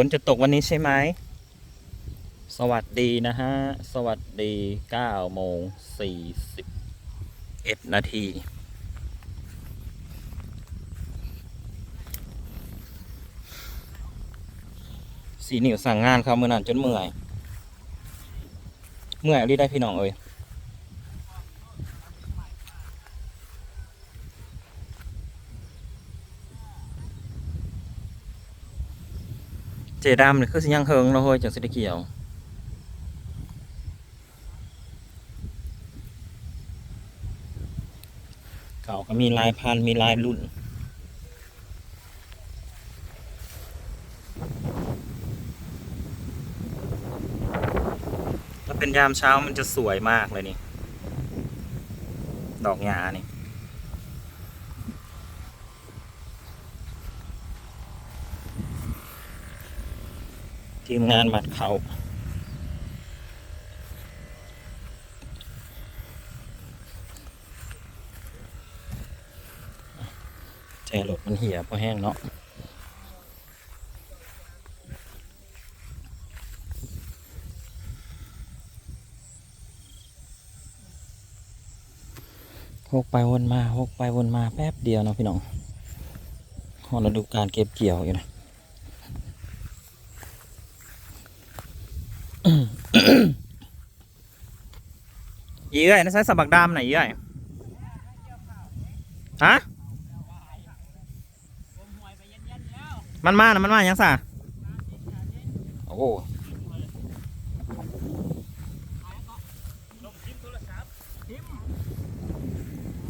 ฝนจะตกวันนี้ใช่ไหม สวัสดีนะฮะ สวัสดี9โมง41นาทีสีนิวสั่งงานเขาเมื่อนั้นจนเมื่อย เมื่อยรีได้พี่น้องเอ้ย เจดามนี่คือสิยังเฮิงเราเฮ้ยจังสิได้เกี่ยวเก่าก็มีลายพันมีลายรุ่นถ้าเป็นยามเช้ามันจะสวยมากเลยนี่ ดอกหญ้านี่ ทีมงานมัดเขาใจรถมันเหี่ยพอแห้งเนาะหกไปวนมาหกไปวนมาแป๊บเดียวเนาะพี่น้องหอฤดูการเก็บเกี่ยวอยู่นะ ยี่เอ้ยนั่นใช้สะบักดามไหนยี่เอ้ยฮะมันมานะมันมายังสะโอ้โห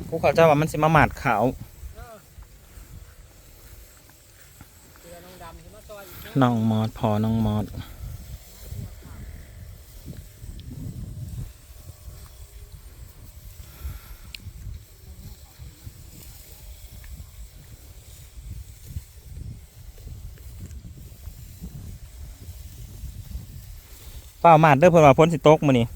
กูเข้าใจว่ามันสิมาหมาดขาวน้องมอดพอน้องมอด เปล่ามาดเด้อเพิ่นว่าพ้นสิตกมื้อนี้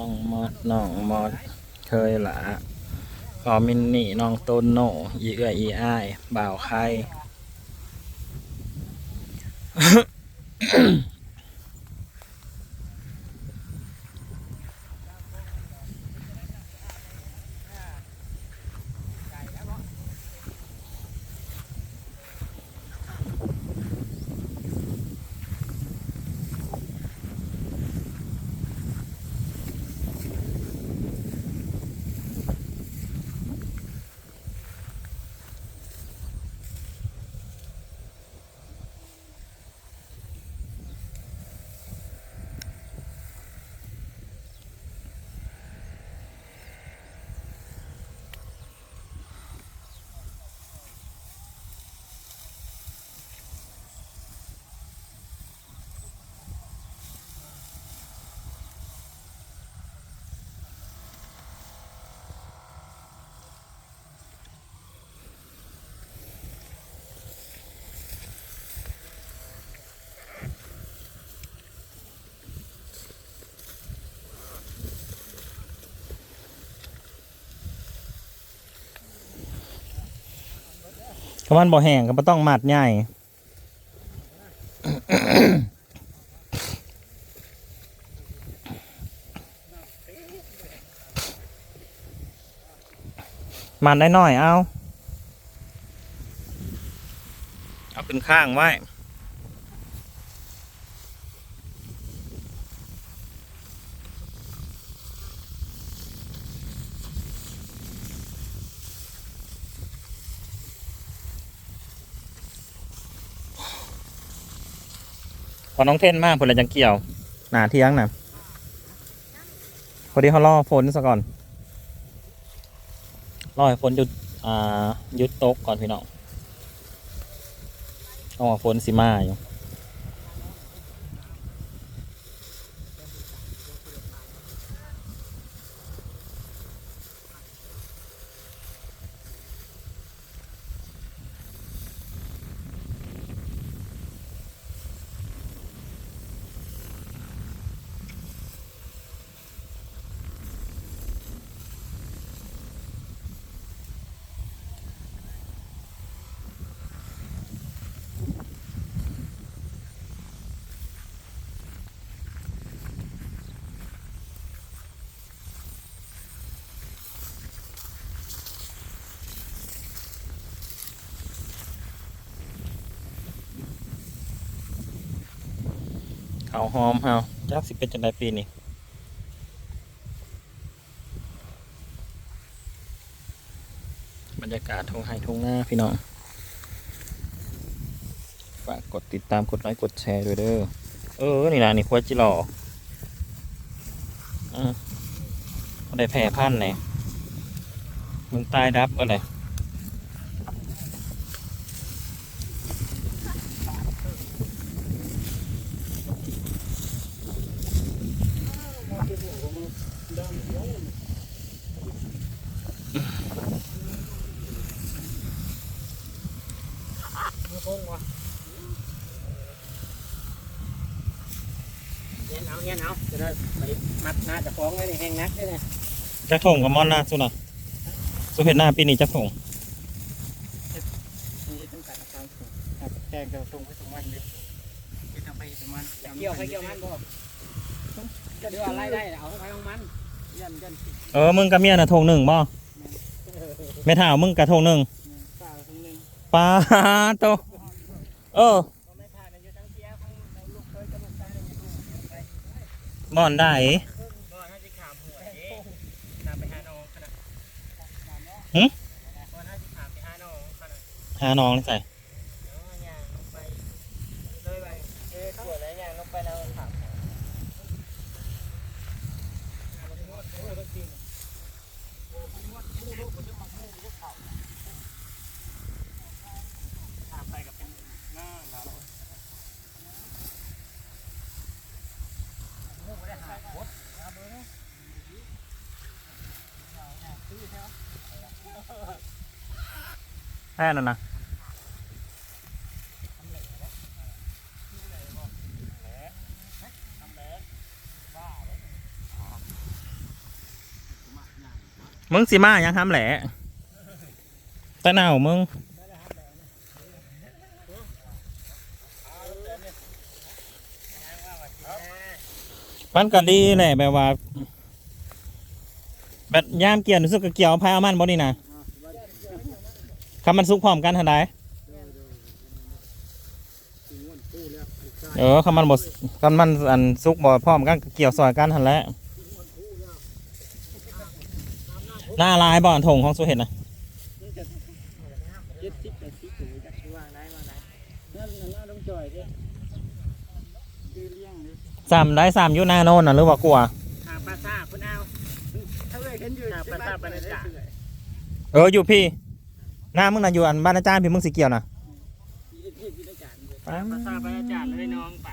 น้องมอดน้องมอดเคยละ พอมินนี่น้องต้นโนอีเอื้ออีอ้ายบ่าวใคร ก็มันบ่แห้งก็บ่ต้องมัดใหญ่มันได้หน่อยเอา เอาขึ้นข้างไว้ อน้องเท่นมากผลอะไรจังเกี่ยว หนาเที่ยงนะพอดีเขาล่อฝนซะก่อนล่อให้ฝนหยุดอ่าหยุดตกก่อนพี่น้องเอาว่าฝนสิมาอยู่ ข้าวหอมเฮาจักสิเป็นจังไดปีนี้บรรยากาศทุ่งไห้ทุ่งหน้าพี่น้องฝากกดติดตามกดไลค์กดแชร์ด้วยเด้อเออนี่นะนี่ควายจิหลออืมบ่ได้แผ่พันธุ์ไหนมึงตายดับอะไร เงี้ยเอาเงี้ยเอาจะได้ไปมัดหน้าจะฟ้องไว้ในแห้งนักได้เลยจักถงกับมอนหน้าสุนะสุเห็นหน้าปีนี้จักถงนี่ต้องการความสูงครับแกงจะตรงไปตรงมันเลยไปทำไปตรงมันเกี่ยวไปเกี่ยวมันบ่จะดูอะไรได้เอาไปของมันยันยันเออมึงกับเมียน่ะถงหนึ่งบ่ไม่ถามมึงกับถงหนึ่งเปล่าตรงนึงปลาโตเออ ก็ไม่ผ่านอยู่ทั้งเสียทั้งลูกเคยกับลูกชายเลยไป มอนได้บ่น่าจะขามหัวเอ๊ขามไปหาน้องขนาด หึ บ่น่าจะขามไปหาน้องขนาด หาน้องนี่ใส่ เนาะย่างลงไปเลยไปเอ๊ะขวดแล้วย่างลงไปแล้วขาม ไปกับเป็นหน้าเรา แค่นั้นนะมึงสิมายังทำแหละตะหนาวมึงมันก็ดีแหละแบบว่า แบบย่ามเกี่ยวรู้สึกกับเกี่ยวพายเอามันบ่นี่นะ คำมันสุกพร้อมกันทันใดเออคำมันบดคำมันอันสุกบ่พร้อมกันก็เกี่ยวซอยกันทันแหล้วหน้าลายบ่อนถงของสุเห็นนะเจ็ดสิบแปดสิบถึงจะวางได้วางได้นั่นนั่นต้องจ่อยดิดื้อเลี้ยงดิสามได้สามอยู่หน้าโน่นน่ะหรือว่ากลัวหาปลาซ่าคุณเอาถ้าเลยเห็นอยู่หาปลาซ่าปลาซ่าเอออยู่พี่ หน้ามึงน่ะอยู่อันบ้านอาจารย์พี่มึงสิเกี่ยวนะปลาซ่าปลาจานเลยน้องไป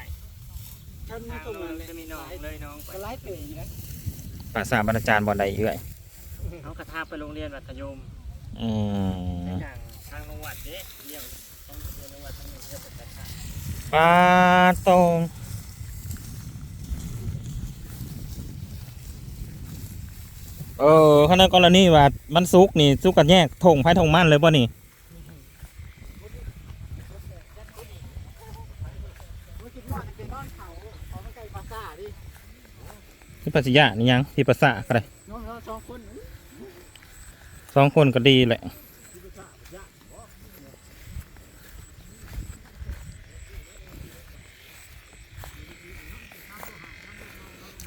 ทางเราจะมีน้องเลยน้องไปก็ไล่เตะนะภาษาบ้านอาจารย์บ่ได้เอื้อยเขากระทาไปโรงเรียนมัธยมอืมทางทางจังหวัดเด้เยี่ยมต้องเรียนจังหวัดต้องเรียนเยอะเป็นกระทาปลาตรง เออขณะกรณีว่ามันสุกนี่สุกกันแยกถงไผ่ถงมันเลยป่ะนี่เมื่อกี้ว่าจะเป็นบ้านเขาเขาไม่ใกล้ปลาซ่าดิที่ปัสยะนี่ยังที่ปัสสะก็ได้น้องๆสองคนก็ดีแหละ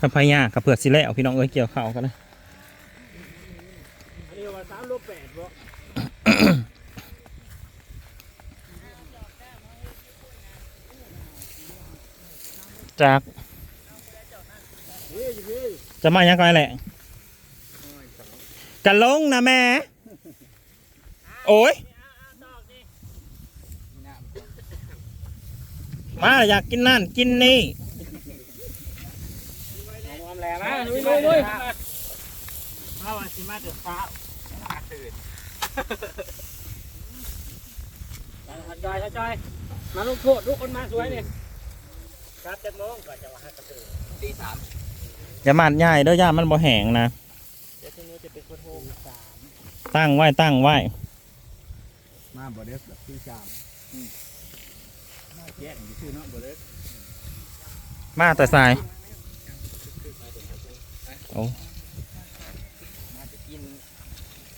ข้าพายากับเผือกสิแล้วพี่น้องเอ้ยเกี่ยวเข้ากันนะเรีย ว่าสามโลแปดบ่จากเฮ้ยเฮ้ยจะมายังไงแหละกันลงนะแม่ โอ้ย มาอยากกินนั่นกินนี่มอมแหลมมาลุยลุยลุยมาวันสิมาเดือดฟ้า ตื่นจอยจอยมาลูกโทษลูกคนมาสวยเนี่ยครับจะมองก่อนจะว่าฮักกระตือตีสามอย่ามันใหญ่เด้อย่ามันบ่แห้งนะเดี๋ยวทีนี้จะเป็นคนโฮมสามตั้งไว้ตั้งไว้มาบ่เด็กตีสามแยกอยู่ชื่อเนาะบ่เด็กมาแต่สายโอ้มาจะกิน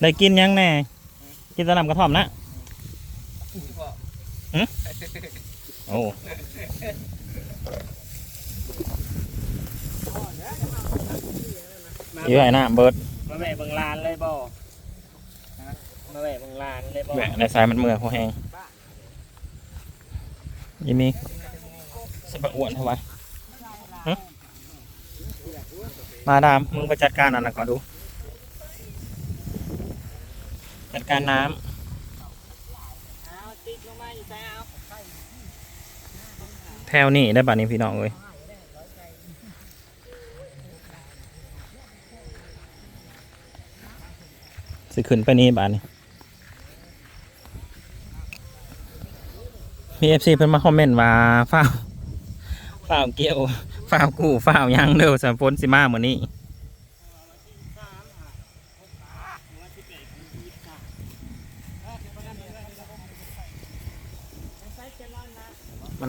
ได้กินยังแน่ กินสนามกระท่อมนะอือโอ้ยอะไอ้น้ำเบิดมาแม่บังลานเลยบ่ฮะมาแม่บังลานเลยบ่แหวะในสายมันเมื่อยหัวแหงยี่มีสะบักอ้วนทำไมฮะมาดามมึงไปจัดการอันนั้นก่อนดู จัดการน้ำแถวนี้ได้บัดนี้พี่น้องเลยสิขึ้นไปนี่บัดนี้มีเอฟซีเพิ่นมาคอมเมนต์ว่าฝ้าฝ้าเกี่ยวฝ้ากู้ฝ้ายังเด้อสำพ้นสิมาเหมือนนี้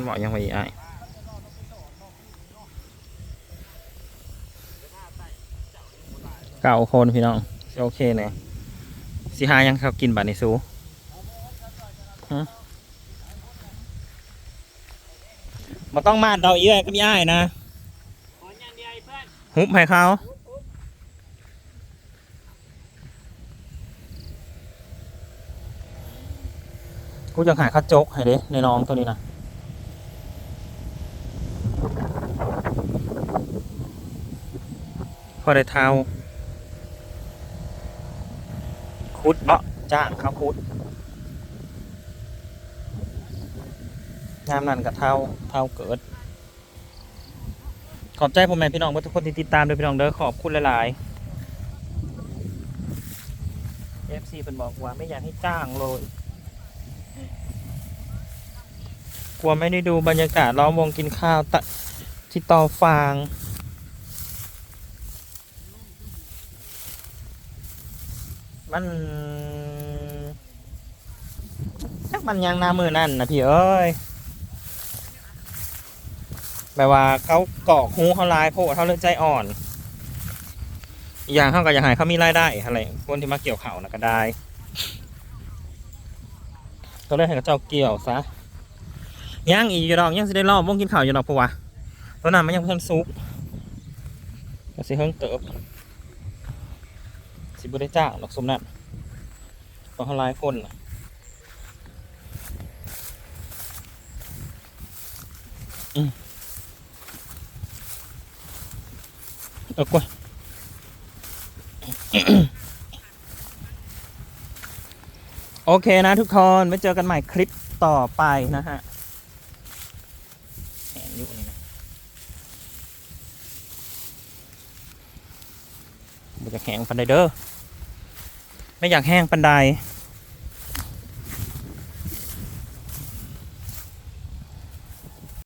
บอกยังไงอีกไอ้าย เก้าคนพี่น้องโอเคเนี่ยสิหายังเขากินบัดนี้สูฮะมาต้องมาดเราอีกกับย่ายนะขออย่างเดียวไอ้เพื่อนฮุบให้เขากูจะหายข้าจกให้เด้ในน้องตัวนี้นะพอได้เท้า คุดเนาะจ้างเขาคุดยามนั้นกับเท้าเท้าเกิด ขอบใจผมแม่พี่น้องเพื่อนทุกคนที่ติดตามด้วยพี่น้องเด้อขอบคุณหลายๆ FC เป็นบอกว่าไม่อยากให้จ้างเลยกลัวไม่ได้ดูบรรยากาศล้อมวงกินข้าวตะที่เตอฟาง มันจักมันยังหน้ามือนั่นนะพี่เอ้ยแบบว่าเขาเกาะหูเขาลายโพเขาเลยใจอ่อน อย่างเขาก็อยากให้เขามีรายได้อะไรคนที่มาเกี่ยวเขานะก็ได้ก็เลยให้เขาเจ้าเกี่ยวซะย่างอีกอยู่ดอกย่างสิได้รอบวงกินข้าวอยู่ดอกปะวะตอนนั้นมันยังเพิ่มซุปก็สิเฮิงเติบ สิบุได้จ้างดอกสมนั่นเพราะเขาลายคนน่ะอืมเออกล้วยโอเคนะทุกคนไว้เจอกันใหม่คลิปต่อไปนะฮะแหงอยู่นี่นะไม่อยากแห้งปันไดเด้อ ไม่อยากแห้งปันได